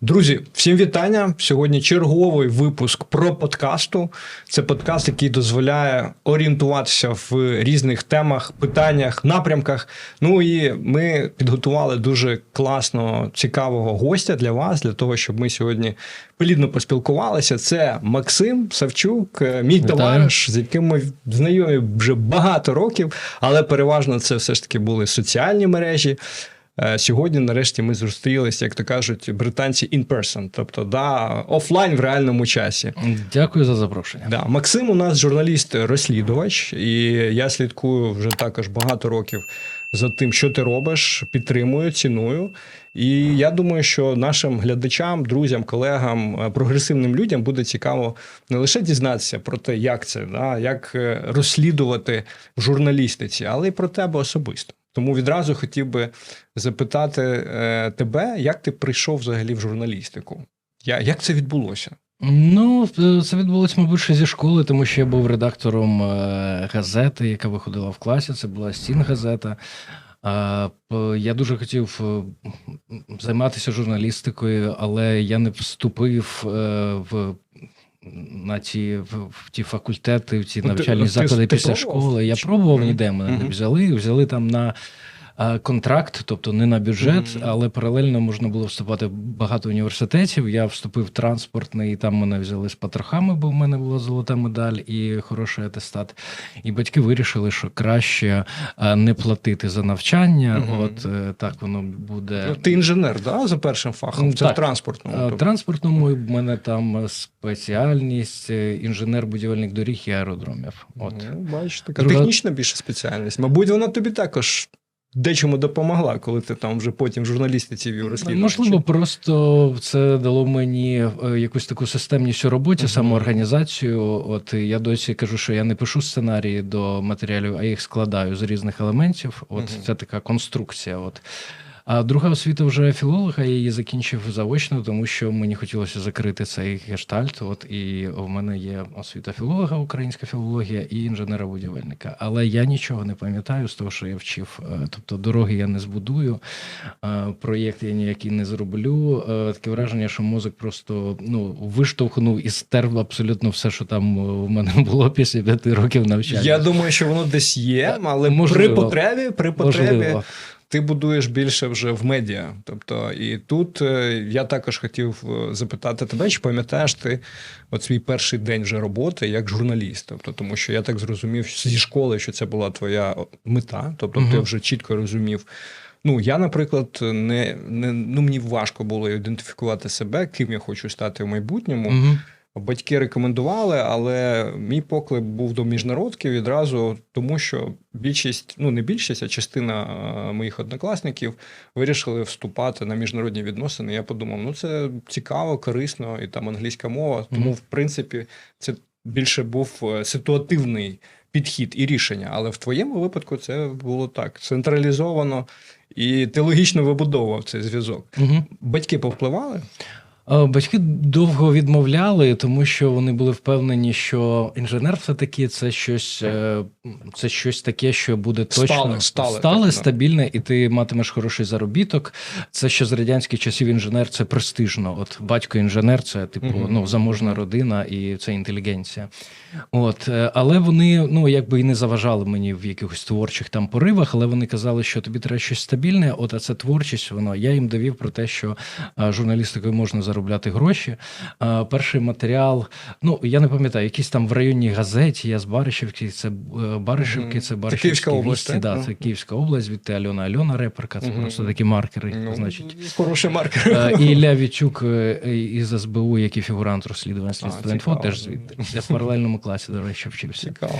Друзі, всім вітання. Сьогодні черговий випуск про подкасту. Це подкаст, який дозволяє орієнтуватися в різних темах, питаннях, напрямках. Ну і ми підготували дуже класного, цікавого гостя для вас, для того, щоб ми сьогодні плідно поспілкувалися. Це Максим Савчук, е, мій Вітаю. товариш, з яким ми знайомі вже багато років, але переважно це все ж таки були соціальні мережі. Е, Сьогодні, нарешті, ми зустрілися, як то кажуть, британці in person, тобто да, офлайн в реальному часі. Дякую за запрошення. Да. Максим у нас журналіст-розслідувач, і я слідкую вже також багато років за тим, що ти робиш, підтримую, ціную. І я думаю, що нашим глядачам, друзям, колегам, е, прогресивним людям буде цікаво не лише дізнатися про те, як це, да, як е, розслідувати в журналістиці, але й про тебе особисто. Тому відразу хотів би запитати е, тебе, як ти прийшов взагалі в журналістику? Як це відбулося? Ну, е, це відбулося, мабуть, зі школи, тому що я був редактором е, газети, яка виходила в класі. Це була стін газета. Я дуже хотів займатися журналістикою, але я не вступив в. На ці в, в ті факультети, в ці Ну, навчальні ти- заклади ти після школи. Я пробував ніде мене не взяли. Взяли там на контракт, тобто не на бюджет, Мгм. але паралельно можна було вступати в багато університетів. Я вступив в транспортний, і там мене взяли з потрохами, бо в мене була золота медаль і хороший атестат. І батьки вирішили, що краще не платити за навчання. Мгм. От е, так воно буде. Ну, Ти інженер, да, за першим фахом? Це Так. в транспортному. Е, тобто. Транспортному в мене там спеціальність е, інженер-будівельник доріг і аеродромів. От Ну, бачиш, така Друга- технічна більше спеціальність. Мабуть, вона тобі також дечому допомогла, коли ти там вже потім в журналістиці вів розслідування. Можливо, просто це дало мені е, якусь таку системність у роботі, Мгм. самоорганізацію. От я досі кажу, що я не пишу сценарії до матеріалів, а їх складаю з різних елементів. От Мгм. це така конструкція. От. А друга освіта вже філолога, я її закінчив заочно, тому що мені хотілося закрити цей гештальт. От і в мене є освіта філолога, українська філологія і інженера-будівельника. Але я нічого не пам'ятаю з того, що я вчив. Е, Тобто дороги я не збудую, е, проєкт я ніякий не зроблю. Е, Таке враження, що мозок просто ну виштовхнув і стер абсолютно все, що там в мене було після п'яти років навчання. Я думаю, що воно десь є, але при потребі, при потребі Можливо. Ти будуєш більше вже в медіа. Тобто, і тут е, я також хотів е, запитати тебе, чи пам'ятаєш ти от свій перший день вже роботи як журналіст? Тобто, тому що я так зрозумів зі школи, що це була твоя мета, тобто ти вже чітко розумів. Ну, я, наприклад, не, не ну мені важко було ідентифікувати себе, ким я хочу стати в майбутньому. Мгм. Батьки рекомендували, але мій поклик був до міжнародки відразу, тому що більшість, ну не більшість, а частина е, моїх однокласників вирішили вступати на міжнародні відносини. Я подумав, ну це цікаво, корисно, і там англійська мова. Тому, Мгм. в принципі, це більше був е, ситуативний підхід і рішення. Але в твоєму випадку це було так: централізовано, і ти логічно вибудовував цей зв'язок. Мгм. Батьки повпливали? Е, Батьки довго відмовляли, тому що вони були впевнені, що інженер все-таки це щось, е, це щось таке, що буде точно Стале, стале, так, стабільне, і ти матимеш хороший заробіток. Це ще з радянських часів інженер це престижно. От батько інженер, це типу Мгм. ну заможна родина і це інтелігенція. От, е, але вони ну якби і не заважали мені в якихось творчих там поривах, але вони казали, що тобі треба щось стабільне. От а це творчість. Воно я їм довів про те, що журналістикою можна заробляти гроші. А, Перший матеріал, ну я не пам'ятаю, якийсь там в районній газеті. Я з Баришівки, це е, Баришівки, це Баришівські область, вісті. Да, це Київська область, звідти Альона Альона реперка. Це просто такі маркери, Ну, значить. Хороший маркер. Е, І Ілля Вітчук е, із СБУ, який фігурант розслідування слідства інфо, теж звідти. Я в паралельному класі, до речі, вчився. Цікаво.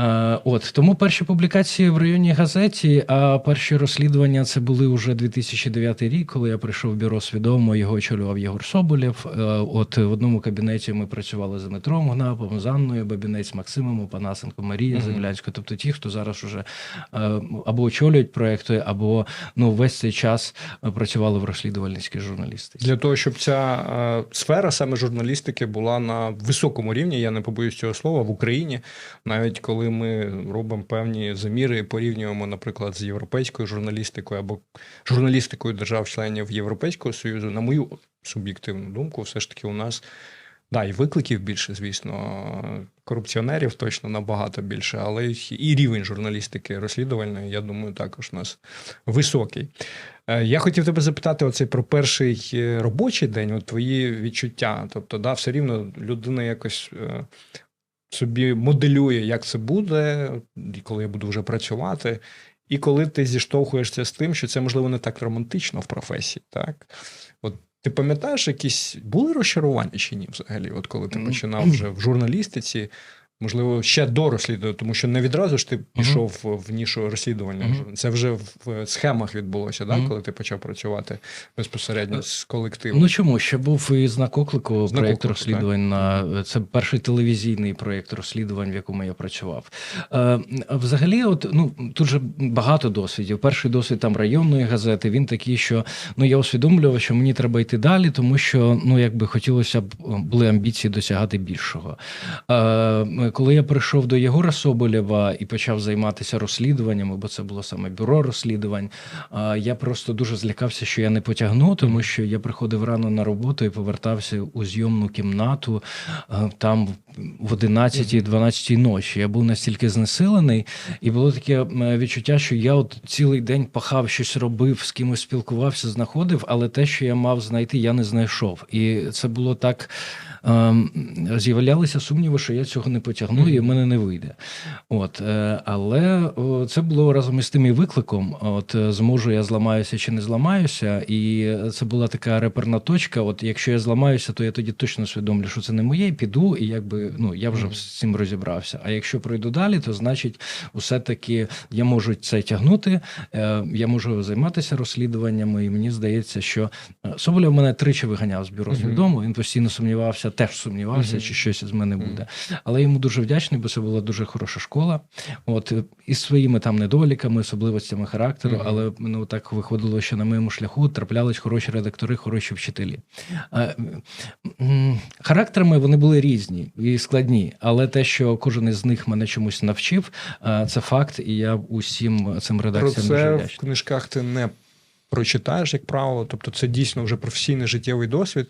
Е, От тому перші публікації в районній газеті, а перші розслідування це були вже 2009 рік, коли я прийшов в бюро свідомо. Його очолював Єгор Соболєв. Е, От в одному кабінеті ми працювали з Дмитром Гнапом, з Анною Бабінець, Максимом Опанасенко, Марією. Землянською. Тобто ті, хто зараз уже е, або очолюють проекти, або ну весь цей час е, працювали в розслідувальницькій журналістиці. Для того, щоб ця сфера саме журналістики була на високому рівні, я не побоюсь цього слова, в Україні, навіть коли ми робимо певні заміри і порівнюємо, наприклад, з європейською журналістикою або журналістикою держав-членів Європейського Союзу, на мою суб'єктивну думку, все ж таки у нас. Да, і викликів більше, звісно, корупціонерів точно набагато більше, але і рівень журналістики розслідувальної, я думаю, також у нас високий. Е, Я хотів тебе запитати оцей про перший е, робочий день, от твої відчуття. Тобто, да, все рівно людина якось е, собі моделює, як це буде, коли я буду вже працювати. І коли ти зіштовхуєшся з тим, що це можливо не так романтично в професії, так? Ти пам'ятаєш, якісь були розчарування чи ні взагалі? От коли ти починав вже в журналістиці, можливо, ще до розслідування, тому що не відразу ж ти пішов в нішу розслідування. Мгм. Це вже в схемах відбулося, так, Мгм. коли ти почав працювати безпосередньо з колективом. Ну чому? Ще був і знак оклику Знак проєкт розслідувань на це перший телевізійний проєкт розслідувань, в якому я працював. Е, взагалі, от ну тут же багато досвідів. Перший досвід там районної газети. Він такий, що ну я усвідомлював, що мені треба йти далі, тому що ну якби хотілося б були амбіції досягати більшого. Е, коли я прийшов до Єгора Соболєва і почав займатися розслідуваннями, бо це було саме бюро розслідувань. Я просто дуже злякався, що я не потягну, тому що я приходив рано на роботу і повертався у зйомну кімнату там в 11-12 ночі. Я був настільки знесилений, і було таке відчуття, що я от цілий день пахав, щось робив, з кимось спілкувався, знаходив, але те, що я мав знайти, я не знайшов. І це було так. ем, З'являлися сумніви, що я цього не потягну, і в мене не вийде. От, е, але це було разом із тим і викликом. От е, зможу я зламаюся чи не зламаюся, і це була така реперна точка. От якщо я зламаюся, то я тоді точно усвідомлю, що це не моє, і піду, і якби ну я вже з цим розібрався. А якщо пройду далі, то значить, усе таки я можу це тягнути, е, я можу займатися розслідуваннями, і мені здається, що Соболєв мене тричі виганяв з бюро Мгм. свідомо. Він постійно сумнівався, теж сумнівався, чи щось з мене буде. Але йому дуже вдячний, бо це була дуже хороша школа. От із своїми там недоліками, особливостями характеру, Мгм. але ну так виходило, що на моєму шляху траплялись хороші редактори, хороші вчителі. А, характерами вони були різні і складні, але те, що кожен із них мене чомусь навчив, це факт, і я усім цим Про редакціям дуже це в книжках ти не прочитаєш, як правило. Тобто, це дійсно вже професійний життєвий досвід,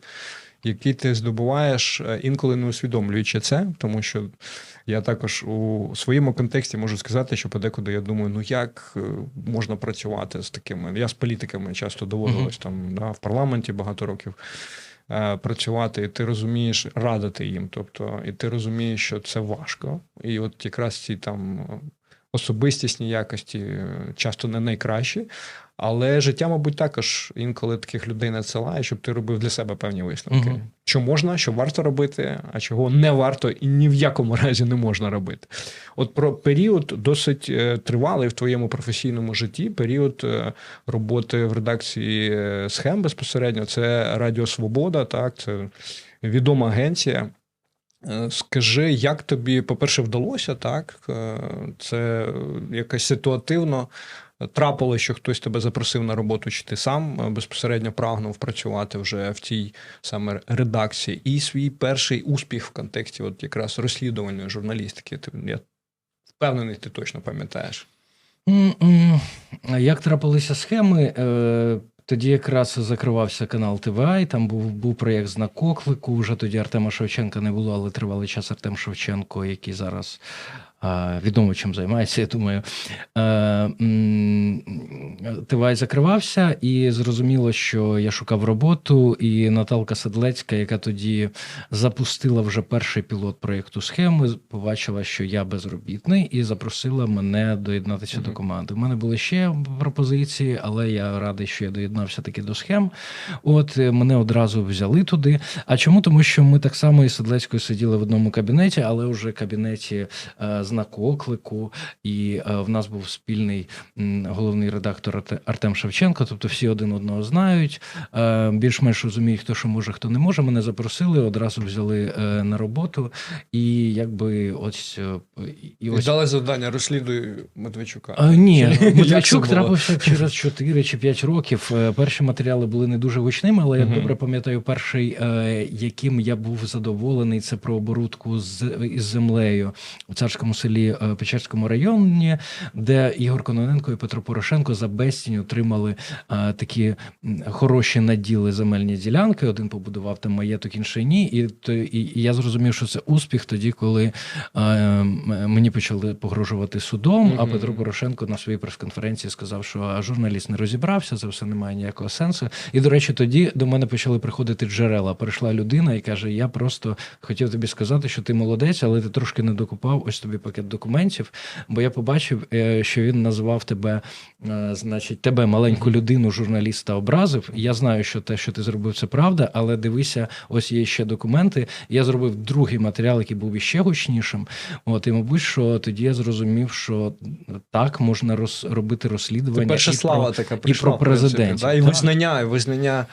який ти здобуваєш, е, інколи не усвідомлюючи це, тому що я також у своєму контексті можу сказати, що подекуди я думаю, ну як е, можна працювати з такими. Я з політиками часто доводилось там да, в парламенті багато років. е, Працювати, і ти розумієш радити їм. Тобто, і ти розумієш, що це важко. І от якраз ці там особистісні якості е, часто не найкращі. Але життя, мабуть, також інколи таких людей надсилає, щоб ти робив для себе певні висновки. Мгм. Що можна, що варто робити, а чого не варто і ні в якому разі не можна робити. От про період досить е, тривалий в твоєму професійному житті, період е, роботи в редакції схем безпосередньо. Це Радіо Свобода, так, це відома агенція. Е, Скажи, як тобі, по-перше, вдалося, так? Е, Це якось ситуативно трапилося, що хтось тебе запросив на роботу, чи ти сам е, безпосередньо прагнув працювати вже в тій саме редакції, і свій перший успіх в контексті от якраз розслідувальної журналістики. Я впевнений, ти точно пам'ятаєш. Як трапилися схеми? Тоді якраз закривався канал ТВА, і там був, був проєкт знак оклику. Вже тоді Артема Шевченка не було, але тривалий час Артем Шевченко, який зараз відомо чим займається, я думаю. Е, ТВА закривався, і зрозуміло, що я шукав роботу, і Наталка Седлецька, яка тоді запустила вже перший пілот проєкту схеми, побачила, що я безробітний, і запросила мене доєднатися Мгм. до команди. У мене були ще пропозиції, але я радий, що я доєднався таки до схем. От е, мене одразу взяли туди. А чому? Тому що ми так само із Седлецькою сиділи в одному кабінеті, але вже кабінеті знаку оклику, і е, в нас був спільний головний редактор Артем Шевченко. Тобто всі один одного знають, е, більш-менш розуміють, хто що може, хто не може. Мене запросили, одразу взяли е, на роботу, і якби ось і ось. Дали завдання, розслідуй Медведчука. А, ні, Медведчук трапився через 4 чи 5 років. Перші матеріали були не дуже гучними, але я Мгм. добре пам'ятаю перший, яким я був задоволений. Це про оборудку з із землею у царському селі е, Печерському районі, де Ігор Кононенко і Петро Порошенко за безцінь отримали е, такі хороші наділи земельні ділянки. Один побудував там маєток, інший ні. І, то, і, і я зрозумів, що це успіх тоді, коли е, мені почали погрожувати судом. А Петро Порошенко на своїй прес-конференції сказав, що журналіст не розібрався, це все не має ніякого сенсу. І до речі, тоді до мене почали приходити джерела. Прийшла людина і каже: Я просто хотів тобі сказати, що ти молодець, але ти трошки не докупав. Ось тобі пакет документів. Бо я побачив, е, що він назвав тебе, е, значить, тебе маленьку людину, журналіста образив. Я знаю, що те, що ти зробив, це правда, але дивися, ось є ще документи. Я зробив другий матеріал, який був іще гучнішим. От і мабуть, що тоді я зрозумів, що так можна роз, робити розслідування. Перша і слава про- така прийшла. про в принципі, Да, і визнання, і визнання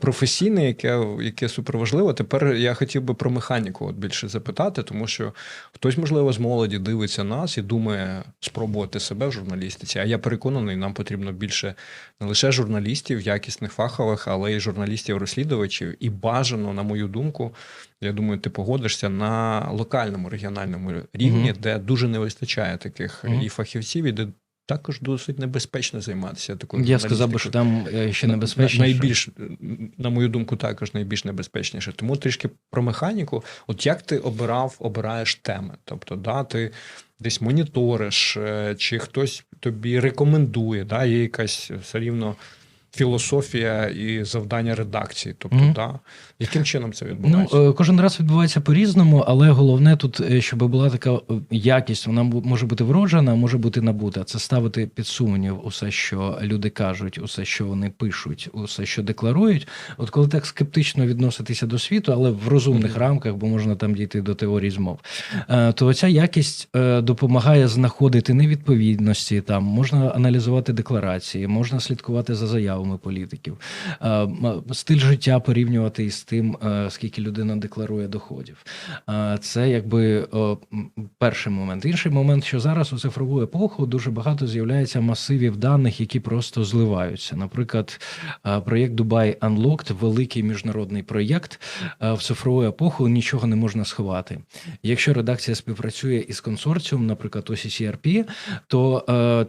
професійне, яке, яке суперважливо. Тепер я хотів би про механіку от більше запитати, тому що хтось, можливо, з молоді дивиться нас і думає спробувати себе в журналістиці. А я переконаний, нам потрібно більше не лише журналістів, якісних фахових, але й журналістів-розслідувачів. І бажано, на мою думку, я думаю, ти погодишся на локальному регіональному рівні, Мгм. де дуже не вистачає таких Мгм. і фахівців, і де також досить небезпечно займатися такою Я сказав би, що там е, ще На- небезпечніше. Найбільш, на мою думку, також найбільш небезпечніше. Тому трішки про механіку. От як ти обирав, обираєш теми? Тобто, да, ти десь моніториш, е, чи хтось тобі рекомендує, да, є якась все рівно філософія і завдання редакції. Тобто, Мгм. да, яким чином це Ну, відбувається? е, кожен раз відбувається по-різному, але головне тут, е, щоб була така е, якість, вона може бути вроджена, а може бути набута. Це ставити під сумнів усе, що люди кажуть, усе, що вони пишуть, усе, що декларують. От коли так скептично відноситися до світу, але в розумних Мгм. рамках, бо можна там дійти до теорії змов, е, то ця якість е, допомагає знаходити невідповідності. Там можна аналізувати декларації, можна слідкувати за заявами політиків, е, стиль життя порівнювати із тим, е, скільки людина декларує доходів. Е, Це якби перший момент. Інший момент, що зараз у цифрову епоху дуже багато з'являється масивів даних, які просто зливаються. Наприклад, проєкт Dubai Unlocked, великий міжнародний проєкт. В цифрову епоху нічого не можна сховати. Якщо редакція співпрацює із консорціум, наприклад, OCCRP, то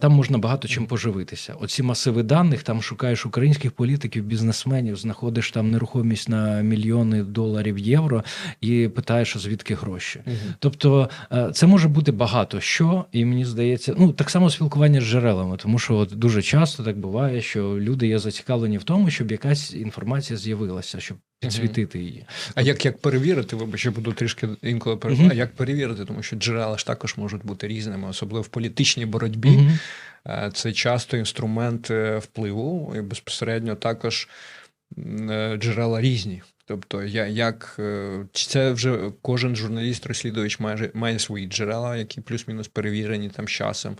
там можна багато чим поживитися. Оці масиви даних, там шукаєш українських політиків, бізнесменів, знаходиш там нерухомість на мільйони доларів євро і питаєш, а звідки гроші. Мгм. Тобто е, це може бути багато що, і мені здається, ну так само спілкування з джерелами, тому що от дуже часто так буває, що люди є зацікавлені в тому, щоб якась інформація з'явилася, щоб підсвітити її. А як, як перевірити, вибач, я буду трішки інколи перебувати, Мгм. як перевірити, тому що джерела ж також можуть бути різними, особливо в політичній боротьбі. Мгм. Е, Це часто інструмент е, впливу, і безпосередньо також е, джерела різні. Тобто, я як це вже кожен журналіст-розслідувач має, має свої джерела, які плюс-мінус перевірені там з часом.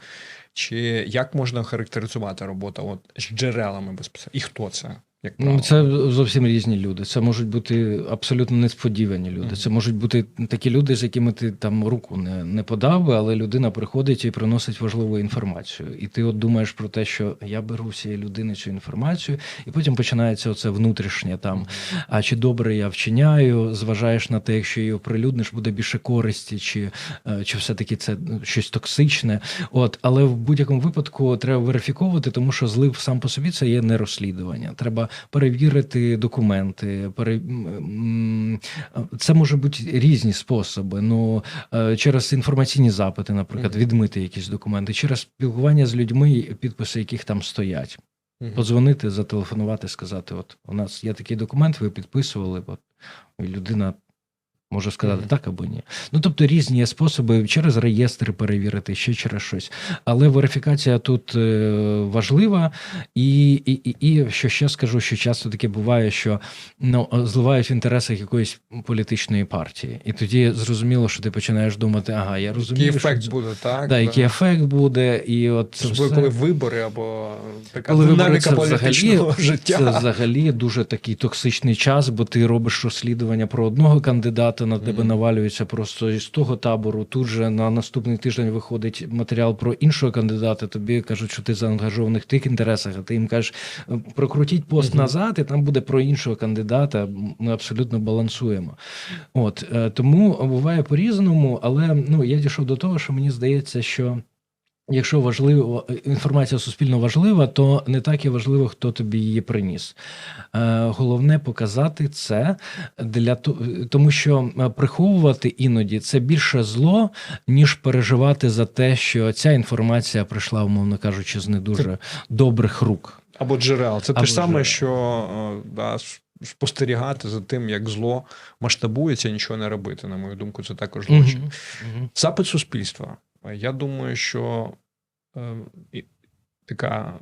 Чи як можна характеризувати роботу от, з джерелами безпосередньо? І хто це? Як Ну, правило? це зовсім різні люди. Це можуть бути абсолютно несподівані люди. Мгм. Це можуть бути такі люди, з якими ти там руку не, не подав би, але людина приходить і приносить важливу інформацію. І ти от думаєш про те, що я беру цієї людини цю інформацію, і потім починається оце внутрішнє там. А чи добре я вчиняю, зважаєш на те, якщо її оприлюдниш, буде більше користі, чи, е, чи все-таки це ну, щось токсичне. От, але в будь-якому випадку треба верифіковувати, тому що злив сам по собі це є не розслідування. Треба перевірити документи. Пере... Це може бути різні способи. Ну е, через інформаційні запити, наприклад, відмити якісь документи, через спілкування з людьми, підписи яких там стоять. Подзвонити, зателефонувати, сказати: от у нас є такий документ, ви підписували, от, і людина може сказати Мгм. так або ні. Ну тобто різні є способи через реєстри перевірити, ще через щось. Але верифікація тут е, важлива, і, і, і, і що ще скажу, що часто таке буває, що ну, зливають в інтересах якоїсь політичної партії. І тоді зрозуміло, що ти починаєш думати, ага, я розумію, Який ефект що, буде, так? да, який ефект буде, і от це все... коли вибори або така Коли вибори динаміка це взагалі, життя. Це взагалі дуже такий токсичний час, бо ти робиш розслідування про одного кандидата, на тебе mm -hmm. навалюються просто із того табору. Тут же на наступний тиждень виходить матеріал про іншого кандидата. Тобі кажуть, що ти заангажований в тих інтересах, а ти їм кажеш, прокрутіть пост Мгм. назад, і там буде про іншого кандидата. Ми абсолютно балансуємо. От е, тому буває по-різному, але ну я дійшов до того, що мені здається, що. Якщо важливо інформація суспільно важлива, то не так і важливо, хто тобі її приніс. Е, Головне показати це для то- тому, що е, приховувати іноді це більше зло, ніж переживати за те, що ця інформація прийшла, умовно кажучи, з не дуже добрих рук. Або джерел. Це те ж саме, джерел. що е, да, спостерігати за тим, як зло масштабується, нічого не робити. На мою думку, це також злочин. Мгм. Запит суспільства. Я думаю, що е, така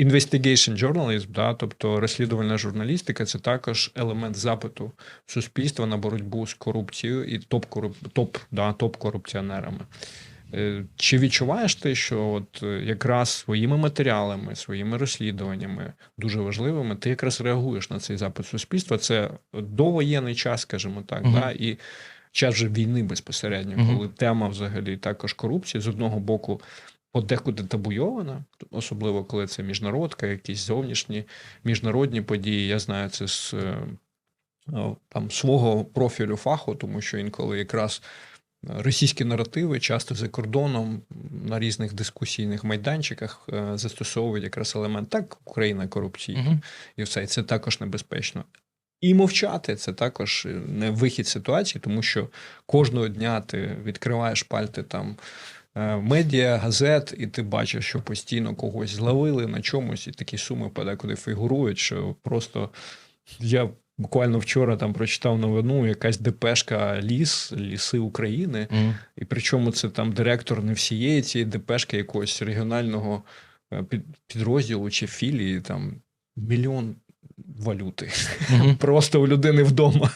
investigation journalism, да, тобто розслідувальна журналістика, це також елемент запиту суспільства на боротьбу з корупцією і топ-коруп, топ, да, топ-корупціонерами. Е, Чи відчуваєш ти, що от е, якраз своїми матеріалами, своїми розслідуваннями дуже важливими, ти якраз реагуєш на цей запит суспільства? Це довоєнний час, скажімо так, Мгм. да, і час вже війни безпосередньо, Мгм. коли тема взагалі також корупції з одного боку подекуди табуйована, особливо коли це міжнародка, якісь зовнішні міжнародні події. Я знаю це з е, е, там свого профілю фаху, тому що інколи якраз російські наративи часто за кордоном на різних дискусійних майданчиках е, застосовують якраз елемент так, Україна корупційна Мгм. і все. І це також небезпечно. І мовчати це також не вихід ситуації, тому що кожного дня ти відкриваєш пальти там е, медіа, газет, і ти бачиш, що постійно когось зловили на чомусь, і такі суми подекуди фігурують, що просто я. Буквально вчора там прочитав новину, якась ДПшка ліс, ліси України, Мгм. і причому це там директор не всієї цієї ДПшки якогось регіонального е, підрозділу чи філії, там мільйон валюти. Мгм. Просто у людини вдома.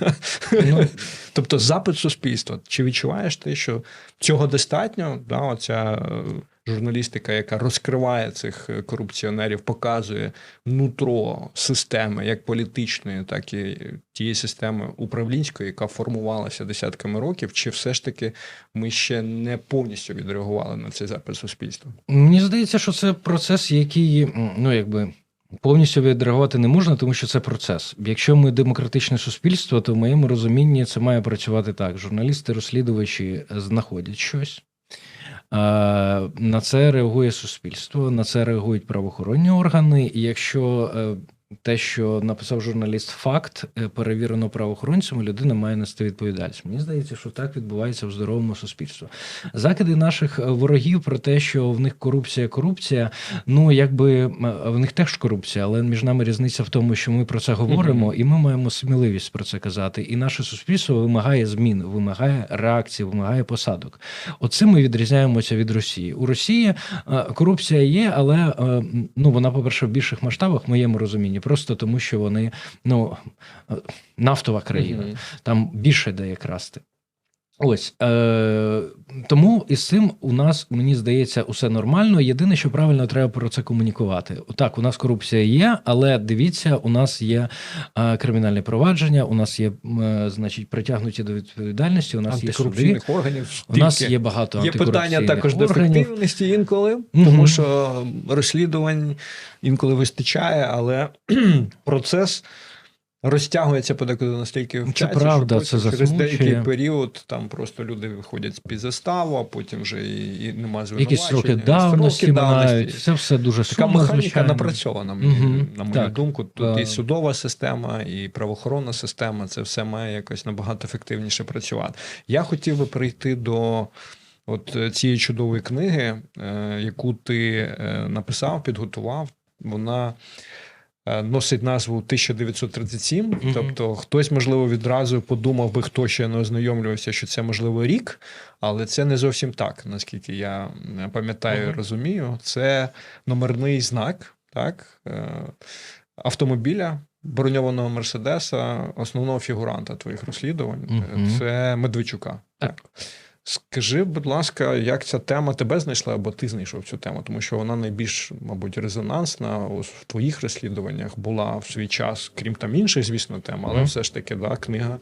Ну, Тобто запит суспільства. Чи відчуваєш ти, що цього достатньо? Да, оця е, журналістика, яка розкриває цих е, корупціонерів, показує нутро системи, як політичної, так і тієї системи управлінської, яка формувалася десятками років, чи все ж таки ми ще не повністю відреагували на цей запит суспільства? Мені здається, що це процес, який ну якби. Повністю відреагувати не можна, тому що це процес. Якщо ми демократичне суспільство, то в моєму розумінні це має працювати так: журналісти, розслідувачі знаходять щось. На це реагує суспільство, на це реагують правоохоронні органи. І якщо е, те, що написав журналіст, факт е, перевірено правоохоронцями, людина має нести відповідальність. Мені здається, що так відбувається в здоровому суспільстві. Закиди наших е, ворогів про те, що в них корупція, корупція. Ну якби в них теж корупція, але між нами різниця в тому, що ми про це говоримо, і ми маємо сміливість про це казати. І наше суспільство вимагає змін, вимагає реакції, вимагає посадок. Оцим ми відрізняємося від Росії. У Росії е, корупція є, але е, ну вона, по-перше, в більших масштабах в моєму розумінні, просто тому, що вони ну е, нафтова країна Мгм. там більше де красти. Ось е, тому із цим у нас мені здається усе нормально. Єдине, що правильно треба про це комунікувати. Так, у нас корупція є, але дивіться, у нас є е, кримінальне провадження, у нас є, е, значить, притягнуті до відповідальності. У нас є суди, Антикорупційних органів. у нас є багато Є питання також до ефективності інколи, тому що розслідувань інколи вистачає, але процес розтягується подекуди настільки в часі, правда, що це через деякий період там просто люди виходять з під заставу, а потім вже і, і нема звинувачення. Якісь строки давності минають. Це все дуже Така механіка звичайно. напрацьована, Мгм. на мою Так. думку. Тут Е. і судова система, і правоохоронна система це все має якось набагато ефективніше працювати. Я хотів би прийти до от е, цієї чудової книги, е, яку ти написав, підготував. Вона носить назву 1937. Мгм. Тобто, хтось, можливо, відразу подумав би, хто ще не ознайомлювався, що це можливо рік, але це не зовсім так, наскільки я е, пам'ятаю і Мгм. розумію. Це номерний знак, так, е, автомобіля. Броньованого Мерседеса, основного фігуранта твоїх розслідувань, е, Мгм. це Медведчука. Так. Скажи, будь ласка, як ця тема тебе знайшла, або ти знайшов цю тему, тому що вона найбільш, мабуть, резонансна в твоїх розслідуваннях була в свій час, крім там інших, звісно, тем, але Мгм. все ж таки, да, книга.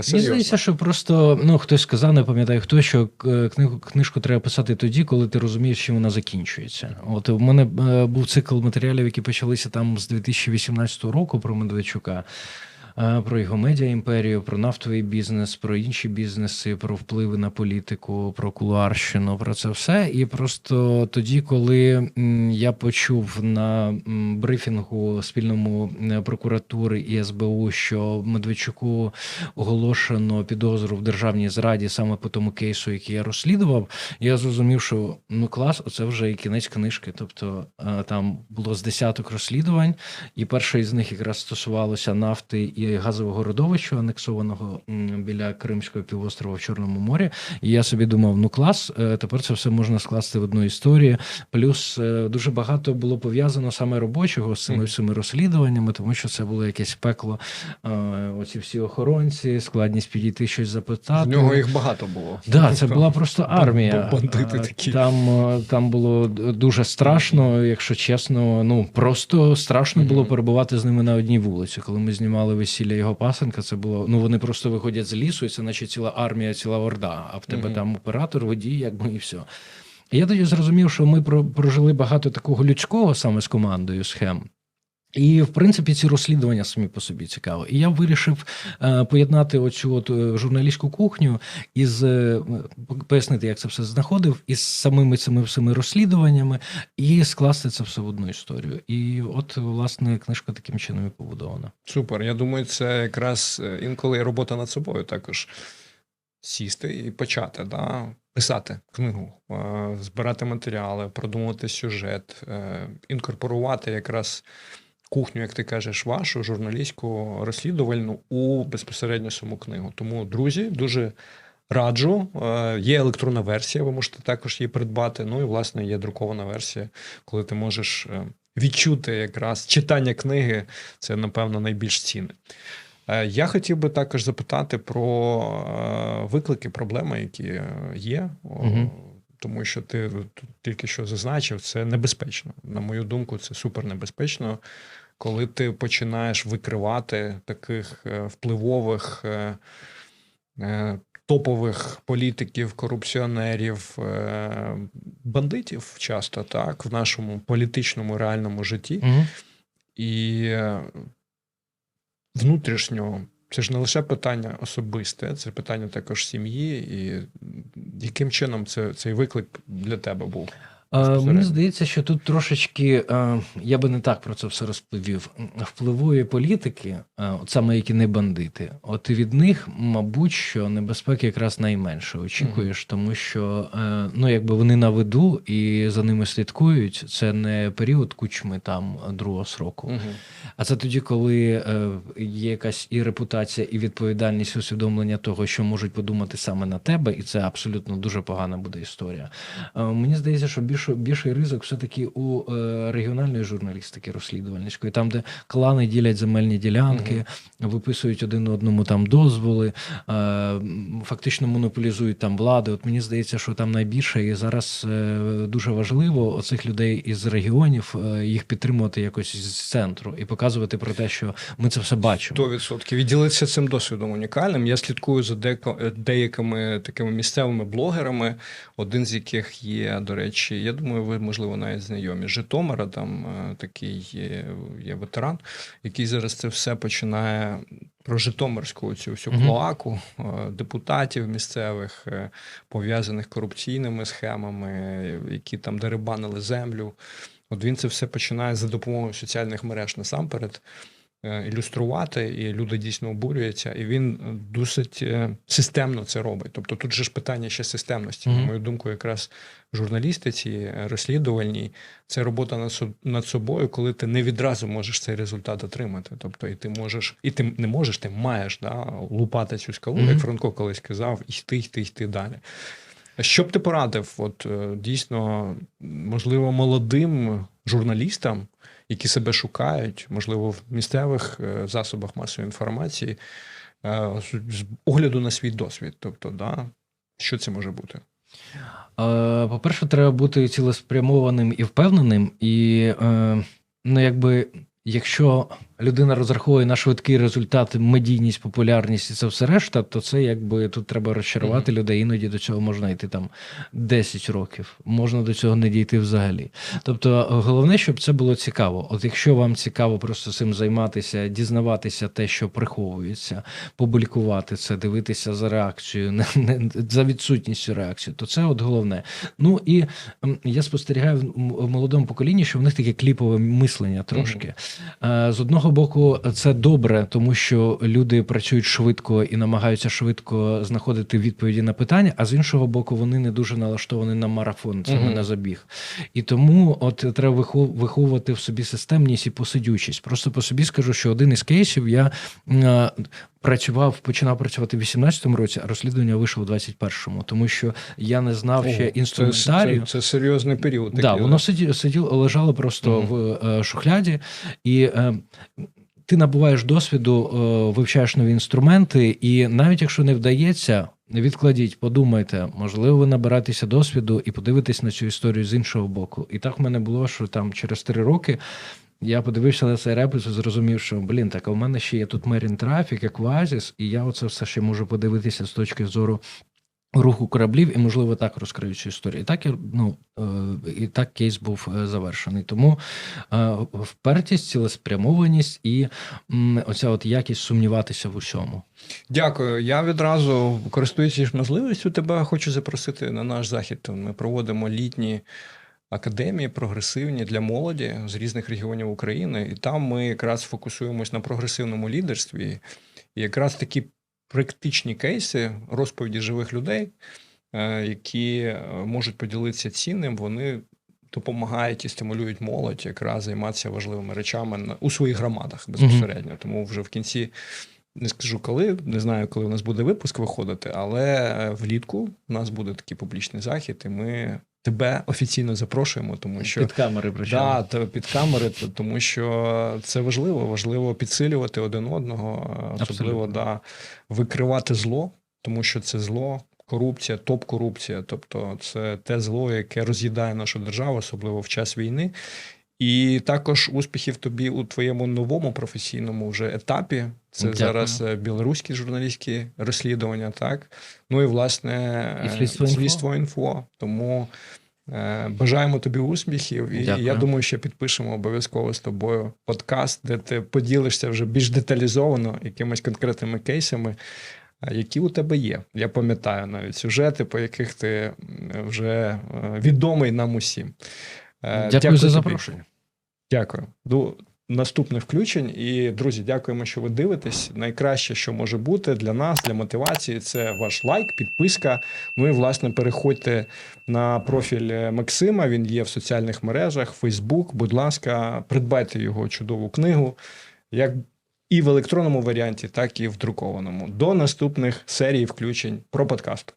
Це Мені здається, що просто ну хтось сказав, не пам'ятаю хто, що е, книгу книжку треба писати тоді, коли ти розумієш, що вона закінчується. От у мене е, був цикл матеріалів, які почалися там з 2018 року про Медведчука. Про його медіа імперію, про нафтовий бізнес, про інші бізнеси, про впливи на політику, про кулуарщину, про це все. І просто тоді, коли я почув на брифінгу спільному е, прокуратури і СБУ, що Медведчуку оголошено підозру в державній зраді саме по тому кейсу, який я розслідував, я зрозумів, що ну клас, оце вже і кінець книжки. Тобто е, там було з десяток розслідувань, і перше із них якраз стосувалося нафти і газового родовища, анексованого біля Кримського півострова в Чорному морі. І я собі думав, ну клас, е, тепер це все можна скласти в одну історію. Плюс е, дуже багато було пов'язано саме робочого з цими всіми розслідуваннями, тому що це було якесь пекло. е, Оці всі охоронці, складність підійти щось запитати. В нього їх багато було. Да, це була просто армія. бандити такі. Там, там було дуже страшно, якщо чесно. Ну просто страшно було перебувати з ними на одній вулиці. Коли ми знімали весілля його пасенка, це було. Ну вони просто виходять з лісу, і це наче ціла армія, ціла орда. А в тебе Мгм. там оператор, водій, якби і все. І я тоді зрозумів, що ми про- прожили багато такого людського саме з командою схем. І в принципі ці розслідування самі по собі цікаво. І я вирішив е, поєднати оцю от е, журналістську кухню із е, пояснити, як це все знаходив, із самими цими всіми розслідуваннями, і скласти це все в одну історію. І от власне книжка таким чином і побудована. Супер. Я думаю, це якраз е, інколи робота над собою також сісти і почати, да? писати книгу, е, збирати матеріали, продумувати сюжет, інкорпорувати якраз кухню, як ти кажеш, вашу журналістську розслідувальну у безпосередньо саму книгу. Тому, друзі, дуже раджу. Е, Є електронна версія, ви можете також її придбати. Ну і власне є друкована версія, коли ти можеш е, відчути якраз читання книги. Це, напевно, найбільш цінне. Е, Я хотів би також запитати про виклики, проблеми, які є. Мгм. Тому що ти тільки що зазначив, це небезпечно. На мою думку, це супер небезпечно, коли ти починаєш викривати таких е, впливових е, е, топових політиків, корупціонерів, бандитів часто так в нашому політичному реальному житті. Угу. І внутрішнього це ж не лише питання особисте, це питання також сім'ї, і яким чином це, цей виклик для тебе був? Е, Мені здається, що тут трошечки е, я би не так про це все розповів. Впливові політики, е, от саме які не бандити, от від них, мабуть, що небезпеки якраз найменше очікуєш, тому що ну якби вони на виду і за ними слідкують. Це не період кучми там другого сроку. Угу. А це тоді, коли є якась і репутація, і відповідальність, і усвідомлення того, що можуть подумати саме на тебе, і це абсолютно дуже погана буде історія. Мені здається, що більше, більший ризик все-таки у е, регіональної журналістики розслідувальницької, там, де клани ділять земельні ділянки, виписують один одному там дозволи, е, фактично монополізують там влади. От мені здається, що там найбільше і зараз е, дуже важливо оцих людей із регіонів е, їх підтримувати якось з центру і показувати про те, що ми це все бачимо. 100%. І ділитися цим досвідом унікальним. Я слідкую за деякими такими місцевими блогерами, один з яких є, до речі, я думаю, ви, можливо, навіть знайомі. Житомира, там е, такий є, є ветеран, який зараз це все починає про Житомирську цю всю клоаку е, депутатів місцевих, е, пов'язаних корупційними схемами, які там дерибанили землю. От він це все починає за допомогою соціальних мереж насамперед ілюструвати, і люди дійсно обурюються, і він е, досить е, системно це робить. Тобто тут же ж питання ще системності. Мгм. На мою думку, якраз в журналістиці, е, розслідувальній, це робота над собою, коли ти не відразу можеш цей результат отримати. Тобто, і ти можеш, і ти не можеш, ти маєш да, лупати цю скалу, Мгм. як Франко колись казав, йти, йти, йти далі. Що б ти порадив, от е, дійсно, можливо, молодим журналістам, які себе шукають, можливо, в місцевих е, засобах масової інформації, е, з огляду на свій досвід. Тобто, да, що це може бути? Е, По-перше, треба бути цілеспрямованим і впевненим. І ну, якби, якщо людина розраховує на швидкий результат, медійність, популярність і це все решта, то це якби тут треба розчарувати людей. Іноді до цього можна йти там 10 років, можна до цього не дійти взагалі. Тобто, головне, щоб це було цікаво. От якщо вам цікаво просто цим займатися, дізнаватися те, що приховується, публікувати це, дивитися за реакцією, не, не, за відсутністю реакції, то це от головне. Ну і я спостерігаю в молодому поколінні, що в них таке кліпове мислення трошки. Е, З одного боку, це добре, тому що люди працюють швидко і намагаються швидко знаходити відповіді на питання, а з іншого боку, вони не дуже налаштовані на марафон, це Мгм. на забіг. І тому от треба виховувати в собі системність і посидючість. Просто по собі скажу, що один із кейсів я працював, починав працювати в 18-му році, а розслідування вийшло в 21-му, тому що я не знав ще О, інструментарію. Це, це, це серйозний період. Да, такий, воно сиділо, сиділо лежало просто Мгм. в е, шухляді, і е, ти набуваєш досвіду, е, вивчаєш нові інструменти, і навіть якщо не вдається, не відкладіть, подумайте, можливо, ви набираєтеся досвіду і подивитесь на цю історію з іншого боку. І так в мене було, що там через три роки. Я подивився на цей репус і зрозумів, що блін, так а в мене ще є тут Мерін Трафік, Еквазіс, і я оце все ще можу подивитися з точки зору руху кораблів, і можливо так розкрию цю історію. І так ну е, і так кейс був е, завершений. Тому е, впертість, цілеспрямованість і оця от якість сумніватися в усьому. Дякую. Я відразу, користуючись можливістю, тебе хочу запросити на наш захід. Ми проводимо літні академії прогресивні для молоді з різних регіонів України, і там ми якраз фокусуємось на прогресивному лідерстві. І якраз такі практичні кейси розповіді живих людей, е, які е, можуть поділитися цінним, вони допомагають і стимулюють молодь якраз займатися важливими речами у своїх громадах безпосередньо. Тому вже в кінці не скажу коли, не знаю, коли у нас буде випуск виходити, але е, влітку у нас буде такий публічний захід, і ми тебе офіційно запрошуємо, тому що Під камери причому. Да, під камери, тому що це важливо. Важливо підсилювати один одного, особливо да, викривати зло, тому що це зло, корупція, топ-корупція. Тобто, це те зло, яке роз'їдає нашу державу, особливо в час війни. І також успіхів тобі у твоєму новому професійному вже етапі. Це Дякую. зараз е, білоруські журналістські розслідування, так. Ну і власне е, «Слідство інфо». Тому е, бажаємо тобі успіхів. І Дякую. я думаю, що підпишемо обов'язково з тобою подкаст, де ти поділишся вже більш деталізовано якимись конкретними кейсами. Які у тебе є? Я пам'ятаю навіть сюжети, по яких ти вже відомий нам усім. Е, Дякую за тобі. запрошення. Дякую. Наступних включень. І, друзі, дякуємо, що ви дивитесь. Найкраще, що може бути для нас, для мотивації, це ваш лайк, підписка. Ну і, власне, переходьте на профіль е, Максима. Він є в соціальних мережах, Фейсбук. Будь ласка, придбайте його чудову книгу. Як і в електронному варіанті, так і в друкованому. До наступних серій включень про подкаст.